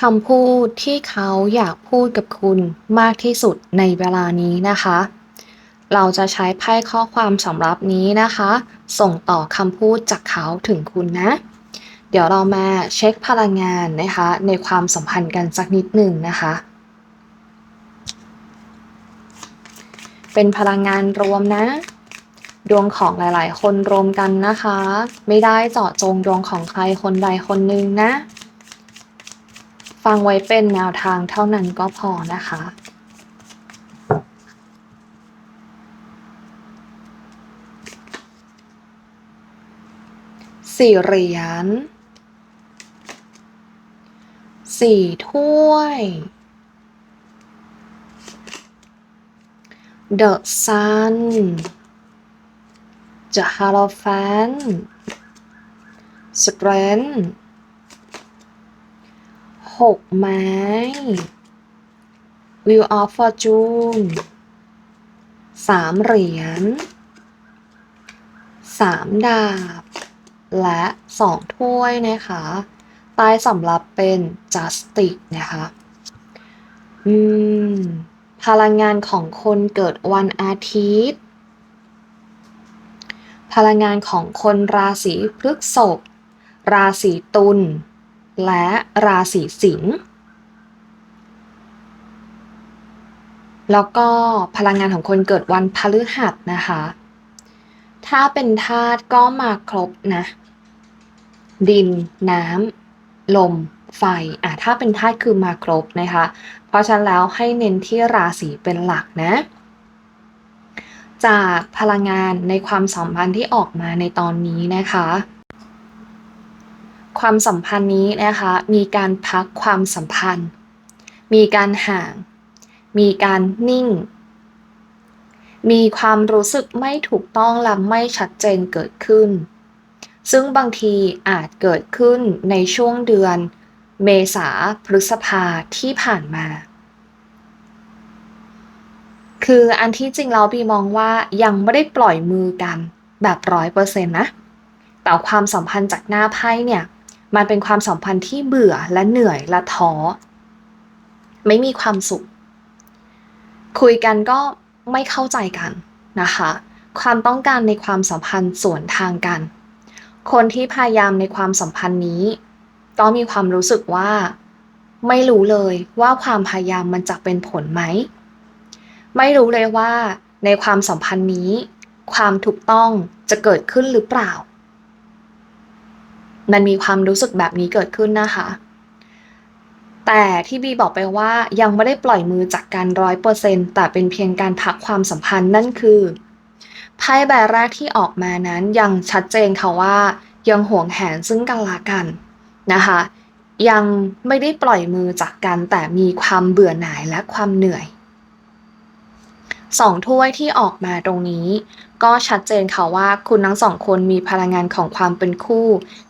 คำพูดที่เขาอยากพูดกับคุณมากที่สุดในเวลานี้นะคะ เราจะใช้ไพ่ข้อความสำหรับนี้นะคะ ส่งต่อคำพูดจากเขาถึงคุณนะ เดี๋ยวเรามาเช็คพลังงานนะคะ ในความสัมพันธ์กันสักนิดหนึ่งนะคะ เป็นพลังงานรวมนะ ดวงของหลาย ๆ คนรวมกันนะคะ ไม่ได้เจาะจงดวงของใครคนใดคนหนึ่งนะ ฟังไว้เป็นแนวทางเท่านั้นก็พอนะคะ สี่เหรียญสี่ถ้วย The Sun The Hierophant Strength หกไม้ Wheel of Fortune สามเหรียญสามดาบ และสองถ้วยนะคะใต้สำรับเป็น Justice นะคะอืมพลังงานของคนเกิดวันอาทิตย์ พลังงานของคนราศีพฤษภราศีตุล และราศีสิงห์ แล้วก็พลังงานของคนเกิดวันพฤหัสนะคะ ถ้าเป็นธาตุก็มาครบนะ ดิน น้ำ ลม ไฟ อะ ถ้าเป็นธาตุคือมาครบนะคะ เพราะฉะนั้นแล้วให้เน้นที่ราศีเป็นหลักนะ จากพลังงานในความสัมพันธ์ที่ออกมาในตอนนี้นะคะ ความสัมพันธ์นี้นะคะ มีการพักความสัมพันธ์ มีการห่าง มีการนิ่ง มีความรู้สึกไม่ถูกต้องและไม่ชัดเจนเกิดขึ้น ซึ่งบางทีอาจเกิดขึ้นในช่วงเดือน เมษาพฤษภาที่ผ่านมา คืออันที่จริงเราบีมองว่ายังไม่ได้ปล่อยมือกันแบบร้อยเปอร์เซ็นต์นะแต่ความสัมพันธ์จากหน้าไพ่เนี่ย มันเป็นความสัมพันธ์ที่เบื่อและเหนื่อยและท้อ ไม่มีความสุข คุยกันก็ไม่เข้าใจกันนะคะ ความต้องการในความสัมพันธ์สวนทางกัน คนที่พยายามในความสัมพันธ์นี้ก็มีความรู้สึกว่า ไม่รู้เลยว่าความพยายามมันจะเป็นผลไหม ไม่รู้เลยว่าในความสัมพันธ์นี้ ความถูกต้องจะเกิดขึ้นหรือเปล่า มันมีความรู้สึกแบบนี้เกิดขึ้นนะคะ แต่ที่บีบอกไปว่ายังไม่ได้ปล่อยมือจากการร้อยเปอร์เซ็นต์แต่เป็นเพียงการพักความสัมพันธ์นั่นคือไพ่ใบแรกที่ออกมานั้นยังชัดเจนค่ะว่า ยังห่วงแหนซึ่งกันและกันนะคะ ยังไม่ได้ปล่อยมือจากกันแต่มีความเบื่อหน่ายและความเหนื่อยสองถ้วยที่ออกมาตรงนี้ ก็ชัดเจนค่ะว่าคุณทั้งสองคนมีพลังงานของความเป็นคู่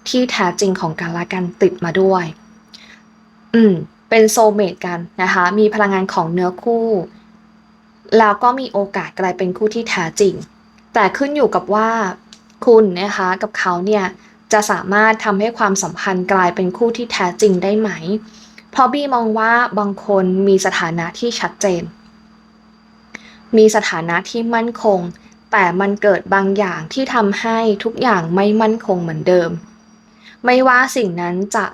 ที่แท้จริงของกันและกันติดมาด้วย อืม เป็นโซเมตกันนะคะ มีพลังงานของเนื้อคู่ แล้วก็มีโอกาสกลายเป็นคู่ที่แท้จริง แต่ขึ้นอยู่กับว่าคุณนะคะกับเขาเนี่ยจะสามารถทำให้ความสัมพันธ์กลายเป็นคู่ที่แท้จริงได้ไหม เพราะบีมองว่าบางคนมีสถานะที่ชัดเจน มีสถานะที่มั่นคง แต่มันเกิดบางอย่างที่ทำให้ทุกอย่างไม่มั่นคงเหมือนเดิม ไม่ว่าสิ่งนั้นจะ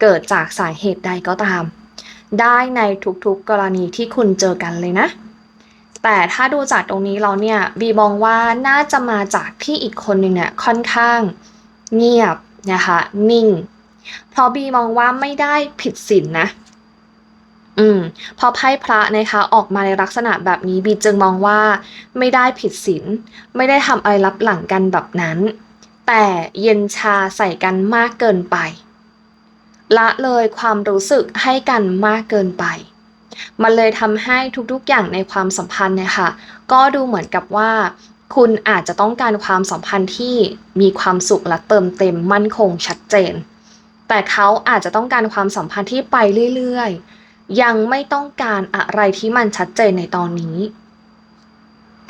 เกิดจากสาเหตุใดก็ตาม ได้ในทุกๆกรณีที่คุณเจอกันเลยนะ แต่ถ้าดูจากตรงนี้เราเนี่ยบีมองว่าน่าจะมาจากที่อีกคนหนึ่งเนี่ยค่อนข้างเงียบนะคะนิ่ง เพราะบีมองว่าไม่ได้ผิดศีลนนะ อืมพอไพ่พระนะคะออกมาในลักษณะแบบนี้บีจึงมองว่าไม่ได้ผิดศีลไม่ได้ทำอะไรรับหลังกันแบบนั้น แต่เย็นชาใส่กันมากเกินไป ละเลยความรู้สึกให้กันมากเกินไป มันเลยทำให้ทุกๆอย่างในความสัมพันธ์เนี่ยค่ะก็ดูเหมือนกับว่า คุณอาจจะต้องการความสัมพันธ์ที่มีความสุขและเติมเต็มมั่นคงชัดเจน แต่เขาอาจจะต้องการความสัมพันธ์ที่ไปเรื่อยๆ ยังไม่ต้องการอะไรที่มันชัดเจนในตอนนี้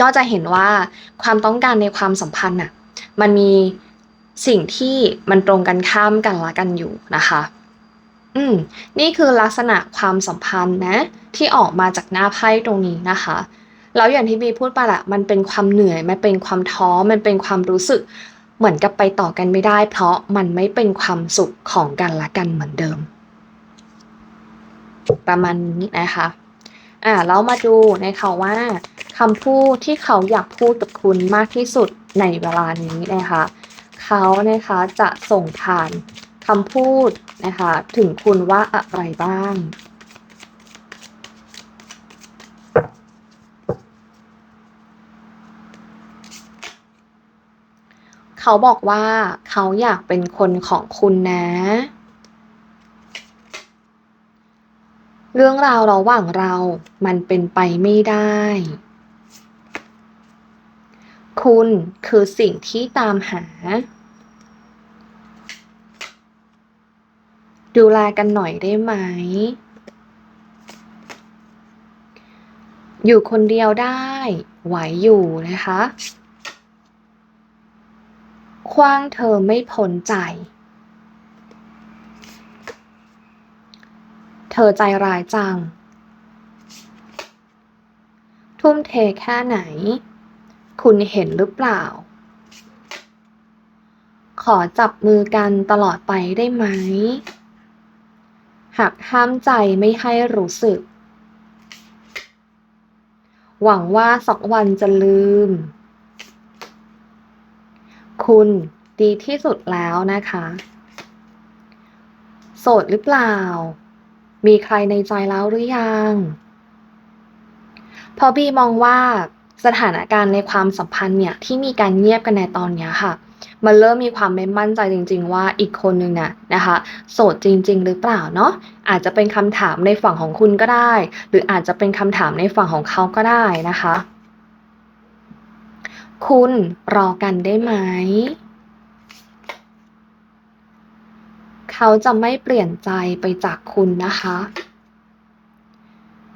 ก็จะเห็นว่าความต้องการในความสัมพันธ์น่ะมันมีสิ่งที่มันตรงกันข้ามกันละกันอยู่นะคะ อืม นี่คือลักษณะความสัมพันธ์นะ ที่ออกมาจากหน้าไพ่ตรงนี้นะคะ แล้วอย่างที่บีพูดไปแหละมันเป็นความเหนื่อย มันเป็นความท้อ มันเป็นความรู้สึก เหมือนกับไปต่อกันไม่ได้ เพราะมันไม่เป็นความสุขของกันและกันเหมือนเดิม ประมาณนี้นะคะ อ่าแล้วมาดูนะคะว่าคำพูดที่เขาอยากพูดกับคุณมากที่สุดในเวลานี้นะคะ เขานะคะจะส่งผ่านคำพูดนะคะถึงคุณว่าอะไรบ้างเขาบอกว่าเขาอยากเป็นคนของคุณนะ เรื่องราวระหว่างเรามันเป็นไปไม่ได้ คุณคือสิ่งที่ตามหา ดูแลกันหน่อยได้ไหม อยู่คนเดียวได้ ไหวอยู่นะคะ คว้างเธอไม่พ้นใจ เธอใจร้ายจัง ทุ่มเทแค่ไหน คุณเห็นหรือเปล่า ขอจับมือกันตลอดไปได้ไหมหักห้ามใจไม่ให้รู้สึก หวังว่าสักวันจะลืม คุณดีที่สุดแล้วนะคะ โสดหรือเปล่า มีใครในใจแล้วหรือยังเพราะบีมองว่าสถานการณ์ในความสัมพันธ์เนี่ยที่มีการเงียบกันในตอนนี้ค่ะ มันเริ่มมีความไม่มั่นใจจริง ๆ ว่าอีกคนนึงน่ะนะคะ โสดจริง ๆ หรือเปล่าเนาะอาจจะเป็นคำถามในฝั่งของคุณก็ได้ หรืออาจจะเป็นคำถามในฝั่งของเขาก็ได้นะคะ คุณรอกันได้ไหม เขาจะไม่เปลี่ยนใจไปจากคุณนะคะ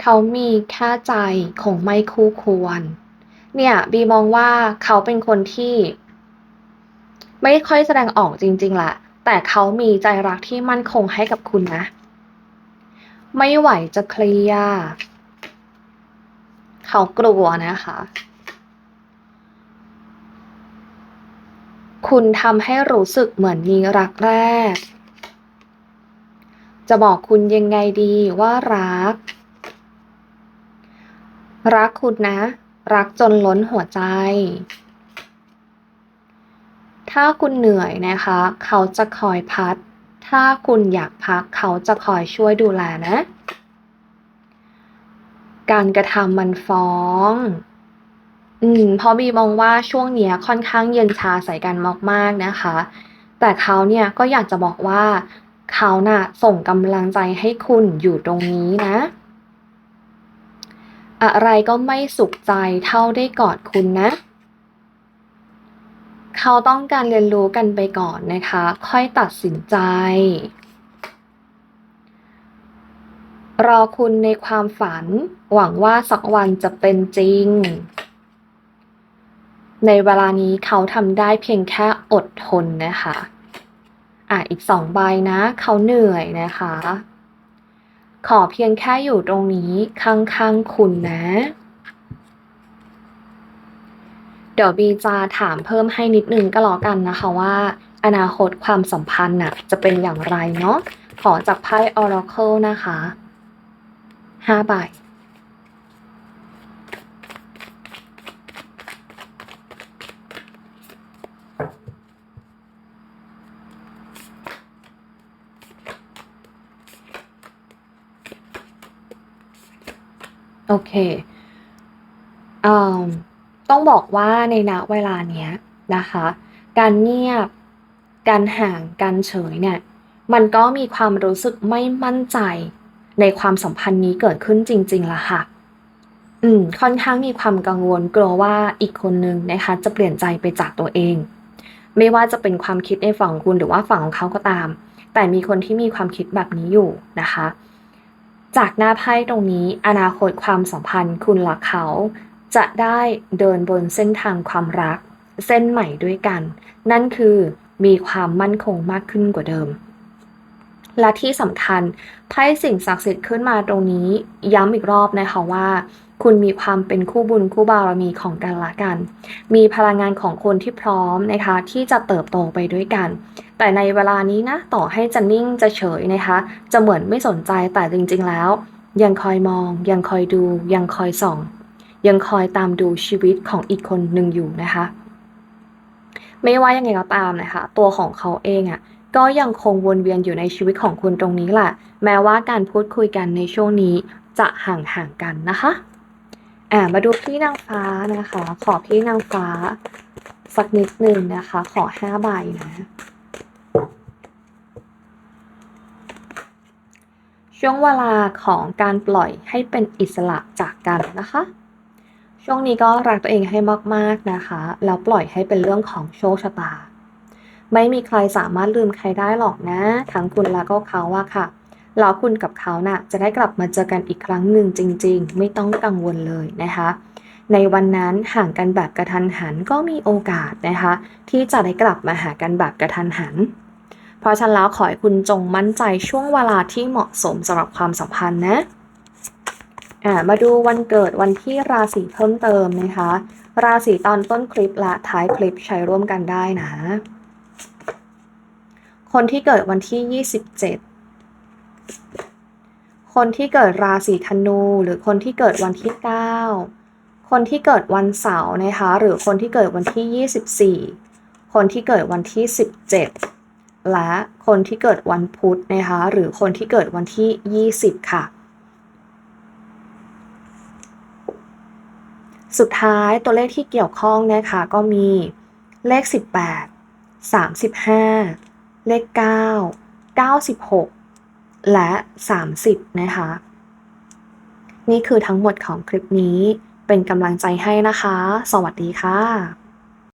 เขามีแค่ใจคงไม่คู่ควร เนี่ยบีมองว่าเขาเป็นคนที่ ไม่ค่อยแสดงออกจริงๆแหละ แต่เขามีใจรักที่มั่นคงให้กับคุณนะ ไม่ไหวจะเคลียร์ เขากลัวนะคะคุณทำให้รู้สึกเหมือนมีรักแรก จะบอกคุณยังไงดีว่ารัก รักคุณนะ รักจนล้นหัวใจ ถ้าคุณเหนื่อยนะคะ เขาจะคอยพัด ถ้าคุณอยากพักเขาจะคอยช่วยดูแลนะ การกระทำมันฟ้อง อืมเพราะบีมองว่าช่วงเนี้ยค่อนข้างเย็นชาใส่กันมากๆนะคะ แต่เขาเนี่ยก็อยากจะบอกว่า เขาน่ะส่งกำลังใจให้คุณอยู่ตรงนี้นะ อะไรก็ไม่สุขใจเท่าได้กอดคุณนะ เขาต้องการเรียนรู้กันไปก่อนนะคะ ค่อยตัดสินใจ รอคุณในความฝัน หวังว่าสักวันจะเป็นจริง ในเวลานี้เขาทำได้เพียงแค่อดทนนะคะ อะอีกสองใบนะ เขาเหนื่อยนะคะ ขอเพียงแค่อยู่ตรงนี้ข้างๆคุณนะ เดี๋ยวบีจะถามเพิ่มให้นิดนึงก็แล้วกันนะคะว่า อนาคตความสัมพันธ์น่ะจะเป็นอย่างไรเนาะขอจากไพ่ Oracle นะคะห้าใบ โอเคเอ่อต้องบอกว่าในณเวลาเนี้ยนะคะ การเงียบ การห่าง การเฉยเนี่ย มันก็มีความรู้สึกไม่มั่นใจในความสัมพันธ์นี้เกิดขึ้นจริงๆล่ะค่ะ อืม ค่อนข้างมีความกังวลกลัวว่าอีกคนนึงนะคะ จะเปลี่ยนใจไปจากตัวเอง ไม่ว่าจะเป็นความคิดในฝั่งของคุณหรือว่าฝั่งของเขาก็ตาม แต่มีคนที่มีความคิดแบบนี้อยู่นะคะ จากหน้าไพ่ตรงนี้อนาคตความสัมพันธ์คุณและเขา จะได้เดินบนเส้นทางความรัก เส้นใหม่ด้วยกัน นั่นคือมีความมั่นคงมากขึ้นกว่าเดิม และที่สำคัญไพ่สิ่งศักดิ์สิทธิ์ขึ้นมาตรงนี้ ย้ำอีกรอบนะคะว่า คุณมีความเป็นคู่บุญคู่บารมีของกันและกัน มีพลังงานของคนที่พร้อมนะคะที่จะเติบโตไปด้วยกัน แต่ในเวลานี้นะต่อให้จะนิ่งจะเฉยนะคะ จะเหมือนไม่สนใจแต่จริงๆแล้ว ยังคอยมอง ยังคอยดู ยังคอยส่อง ยังคอยตามดูชีวิตของอีกคนหนึ่งอยู่นะคะ ไม่ว่ายังไงก็ตามนะคะ ตัวของเขาเองอะ่ะก็ยังคงวนเวียนอยู่ในชีวิตของคุณตรงนี้แหละแม้ว่าการพูดคุยกันในช่วงนี้จะห่างๆกันนะคะอ่ามาดูพี่นางฟ้านะคะ ขอพี่นางฟ้า สักนิดหนึ่งนะคะ ขอห้าใบนะ ช่วงเวลาของการปล่อยให้เป็นอิสระจากกันนะคะ ช่วงนี้ก็รักตัวเองให้มากๆนะคะ แล้วปล่อยให้เป็นเรื่องของโชคชะตา ไม่มีใครสามารถลืมใครได้หรอกนะ ทั้งคุณแล้วก็เขาอะค่ะแล้วคุณกับเขาน่ะจะได้กลับมาเจอกันอีกครั้งหนึ่งจริง ๆ ไม่ต้องกังวลเลยนะคะ ในวันนั้นห่างกันแบบกระทันหันก็มีโอกาสนะคะ ที่จะได้กลับมาหากันแบบกระทันหัน เพราะฉันแล้วขอให้คุณจงมั่นใจช่วงเวลาที่เหมาะสมสำหรับความสัมพันธ์นะอ่ามาดูวันเกิดวันที่ราศีเพิ่มเติมนะคะ ราศีตอนต้นคลิปและท้ายคลิปใช้ร่วมกันได้นะ คนที่เกิดวันที่ 27 คนที่เกิดราศีธนูหรือคนที่เกิดวันที่ 9 คนที่เกิดวันเสาร์นะคะ หรือคนที่เกิดวันที่ 24 คนที่เกิดวันที่ 17 และคนที่เกิดวันพุธนะคะหรือคนที่เกิดวันที่ 20 ค่ะ สุดท้ายตัวเลขที่เกี่ยวข้องนะคะก็มีเลข 18 35 เลข 9 96 และ 30 นะคะ นี่คือทั้งหมดของคลิปนี้เป็นกำลังใจให้นะคะ สวัสดีค่ะ